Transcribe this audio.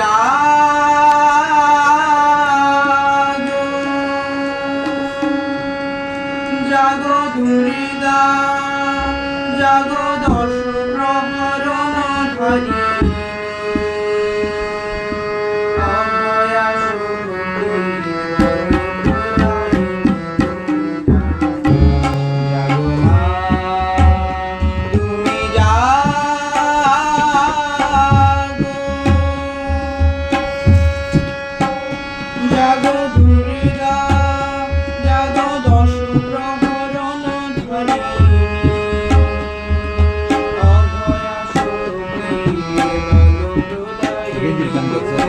জাগো জাগো দুর্গা জাগো দশ প্রহরণ জাগো